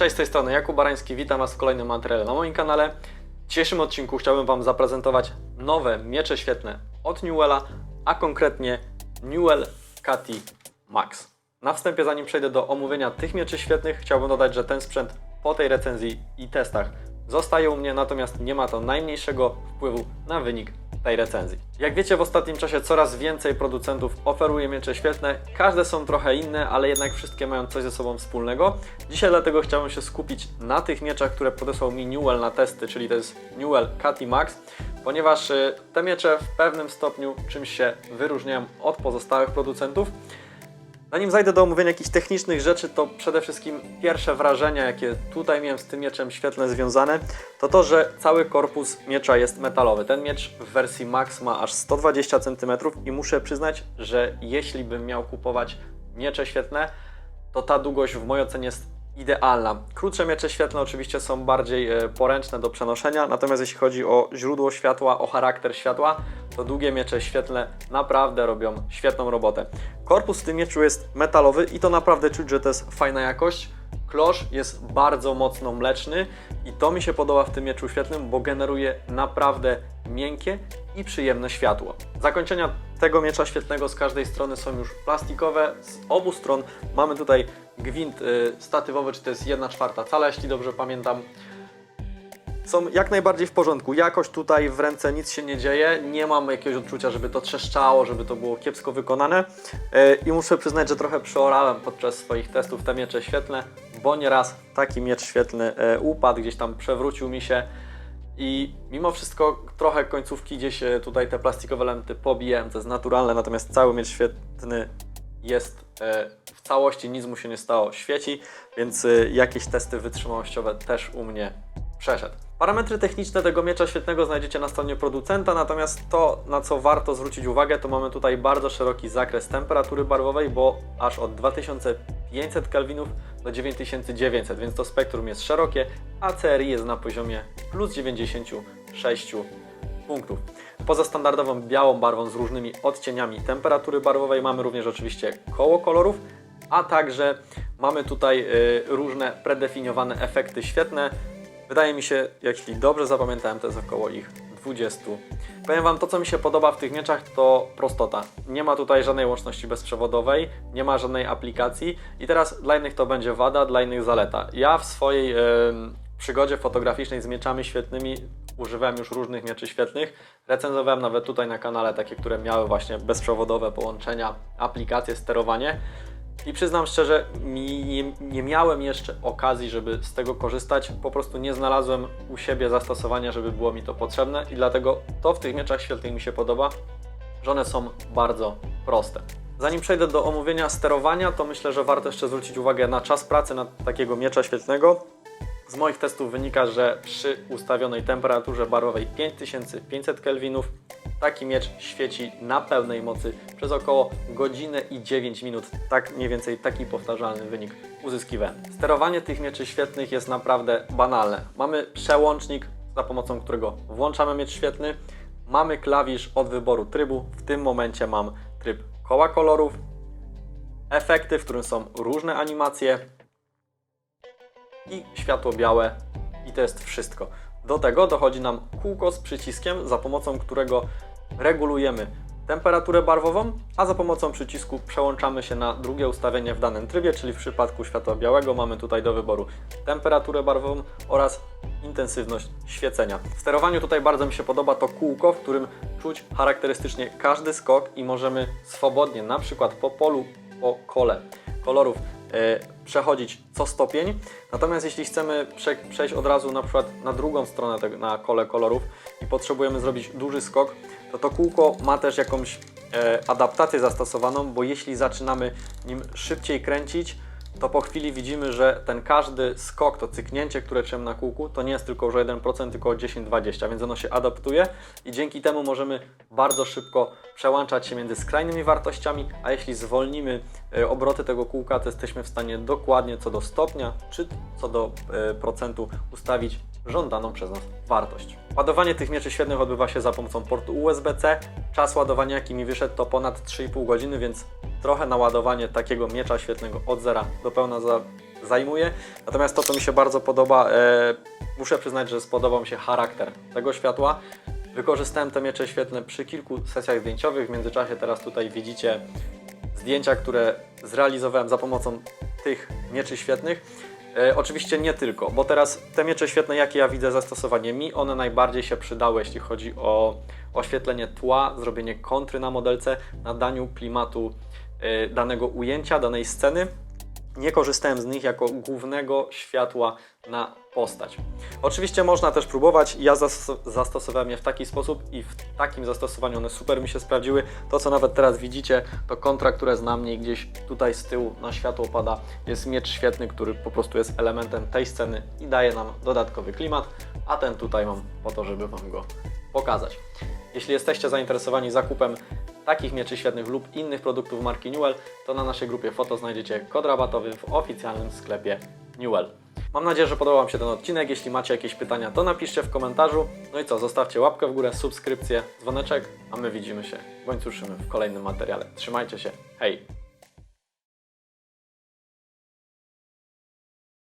Cześć, z tej strony Jakub Barański, witam Was w kolejnym materiale na moim kanale. W dzisiejszym odcinku chciałbym Wam zaprezentować nowe miecze świetne od Newella, a konkretnie Newell Cati Max. Na wstępie, zanim przejdę do omówienia tych mieczy świetnych, chciałbym dodać, że ten sprzęt po tej recenzji i testach zostaje u mnie, natomiast nie ma to najmniejszego wpływu na wynik tej recenzji. Jak wiecie, w ostatnim czasie coraz więcej producentów oferuje miecze świetne. Każde są trochę inne, ale jednak wszystkie mają coś ze sobą wspólnego. Dzisiaj dlatego chciałem się skupić na tych mieczach, które podesłał mi Newell na testy, czyli to jest Newell Cati Max, ponieważ y, te miecze w pewnym stopniu czymś się wyróżniają od pozostałych producentów. Zanim zajdę do omówienia jakichś technicznych rzeczy, to przede wszystkim pierwsze wrażenia, jakie tutaj miałem z tym mieczem świetlne związane, to to, że cały korpus miecza jest metalowy. Ten miecz w wersji Max ma aż 120 cm i muszę przyznać, że jeśli bym miał kupować miecze świetlne, to ta długość w mojej ocenie jest idealna. Krótsze miecze świetlne oczywiście są bardziej e, poręczne do przenoszenia, natomiast jeśli chodzi o źródło światła, o charakter światła, to długie miecze świetlne naprawdę robią świetną robotę. Korpus w tym mieczu jest metalowy i to naprawdę czuć, że to jest fajna jakość. Klosz jest bardzo mocno mleczny i to mi się podoba w tym mieczu świetlnym, bo generuje naprawdę miękkie i przyjemne światło. Zakończenia tego miecza świetlnego z każdej strony są już plastikowe, z obu stron mamy tutaj gwint y, statywowy, czy to jest 1 czwarta cala, jeśli dobrze pamiętam są jak najbardziej w porządku. Jakoś tutaj w ręce nic się nie dzieje. Nie mam jakiegoś odczucia, żeby to trzeszczało, żeby to było kiepsko wykonane. E, I muszę przyznać, że trochę przeorałem podczas swoich testów te miecze świetlne, bo nieraz taki miecz świetlny e, upadł, gdzieś tam przewrócił mi się. I mimo wszystko trochę końcówki gdzieś tutaj te plastikowe elementy pobijałem, to jest naturalne, natomiast cały miecz świetny jest e, w całości, nic mu się nie stało, świeci, więc e, jakieś testy wytrzymałościowe też u mnie przeszedł. Parametry techniczne tego miecza świetnego znajdziecie na stronie producenta, natomiast to, na co warto zwrócić uwagę, to mamy tutaj bardzo szeroki zakres temperatury barwowej, bo aż od 2500 kelwinów do 9900, więc to spektrum jest szerokie, a CRI jest na poziomie plus 96 punktów. Poza standardową białą barwą z różnymi odcieniami temperatury barwowej mamy również oczywiście koło kolorów, a także mamy tutaj y, różne predefiniowane efekty świetne. Wydaje mi się, jeśli dobrze zapamiętałem, to jest około ich 20. Powiem Wam, to co mi się podoba w tych mieczach to prostota. Nie ma tutaj żadnej łączności bezprzewodowej, nie ma żadnej aplikacji i teraz dla innych to będzie wada, dla innych zaleta. Ja w swojej em, przygodzie fotograficznej z mieczami świetnymi używałem już różnych mieczy świetnych. Recenzowałem nawet tutaj na kanale takie, które miały właśnie bezprzewodowe połączenia, aplikacje, sterowanie. I przyznam szczerze, nie, nie miałem jeszcze okazji, żeby z tego korzystać. Po prostu nie znalazłem u siebie zastosowania, żeby było mi to potrzebne i dlatego to w tych mieczach świetnych mi się podoba, że one są bardzo proste. Zanim przejdę do omówienia sterowania, to myślę, że warto jeszcze zwrócić uwagę na czas pracy na takiego miecza świetlnego. Z moich testów wynika, że przy ustawionej temperaturze barwowej 5500 kelwinów taki miecz świeci na pełnej mocy przez około godzinę i 9 minut. Tak mniej więcej taki powtarzalny wynik uzyskiwałem. Sterowanie tych mieczy świetnych jest naprawdę banalne. Mamy przełącznik, za pomocą którego włączamy miecz świetny. Mamy klawisz od wyboru trybu. W tym momencie mam tryb koła kolorów, efekty, w którym są różne animacje, i światło białe i to jest wszystko. Do tego dochodzi nam kółko z przyciskiem, za pomocą którego regulujemy temperaturę barwową, a za pomocą przycisku przełączamy się na drugie ustawienie w danym trybie, czyli w przypadku światła białego mamy tutaj do wyboru temperaturę barwową oraz intensywność świecenia. W sterowaniu tutaj bardzo mi się podoba to kółko, w którym czuć charakterystycznie każdy skok i możemy swobodnie, na przykład po polu, po kole kolorów e, przechodzić co stopień. Natomiast jeśli chcemy prze, przejść od razu na przykład na drugą stronę tego, na kole kolorów i potrzebujemy zrobić duży skok, to to kółko ma też jakąś e, adaptację zastosowaną, bo jeśli zaczynamy nim szybciej kręcić, to po chwili widzimy, że ten każdy skok, to cyknięcie, które czujemy na kółku, to nie jest tylko już o 1%, tylko o 10-20%, więc ono się adaptuje i dzięki temu możemy bardzo szybko przełączać się między skrajnymi wartościami, a jeśli zwolnimy e, obroty tego kółka, to jesteśmy w stanie dokładnie co do stopnia czy co do e, procentu ustawić żądaną przez nas wartość. Ładowanie tych mieczy świetnych odbywa się za pomocą portu USB-C. Czas ładowania, jaki mi wyszedł, to ponad 3,5 godziny, więc trochę na ładowanie takiego miecza świetnego od zera do pełna zajmuje. Natomiast to, co mi się bardzo podoba, e, muszę przyznać, że spodobał mi się charakter tego światła. Wykorzystałem te miecze świetne przy kilku sesjach zdjęciowych. W międzyczasie teraz tutaj widzicie zdjęcia, które zrealizowałem za pomocą tych mieczy świetnych. E, oczywiście nie tylko, bo teraz te miecze świetne, jakie ja widzę zastosowanie mi, one najbardziej się przydały, jeśli chodzi o oświetlenie tła, zrobienie kontry na modelce, nadaniu klimatu e, danego ujęcia, danej sceny. Nie korzystałem z nich jako głównego światła na postać. Oczywiście można też próbować. Ja zastos- zastosowałem je w taki sposób i w takim zastosowaniu one super mi się sprawdziły. To, co nawet teraz widzicie, to kontra, które jest na mnie i gdzieś tutaj z tyłu na światło pada, jest miecz świetny, który po prostu jest elementem tej sceny i daje nam dodatkowy klimat, a ten tutaj mam po to, żeby Wam go pokazać. Jeśli jesteście zainteresowani zakupem takich mieczy świetnych lub innych produktów marki Newell, to na naszej grupie foto znajdziecie kod rabatowy w oficjalnym sklepie Newell. Mam nadzieję, że podobał Wam się ten odcinek. Jeśli macie jakieś pytania, to napiszcie w komentarzu. No i co, zostawcie łapkę w górę, subskrypcję, dzwoneczek, a my widzimy się bądź słyszymy w kolejnym materiale. Trzymajcie się, hej!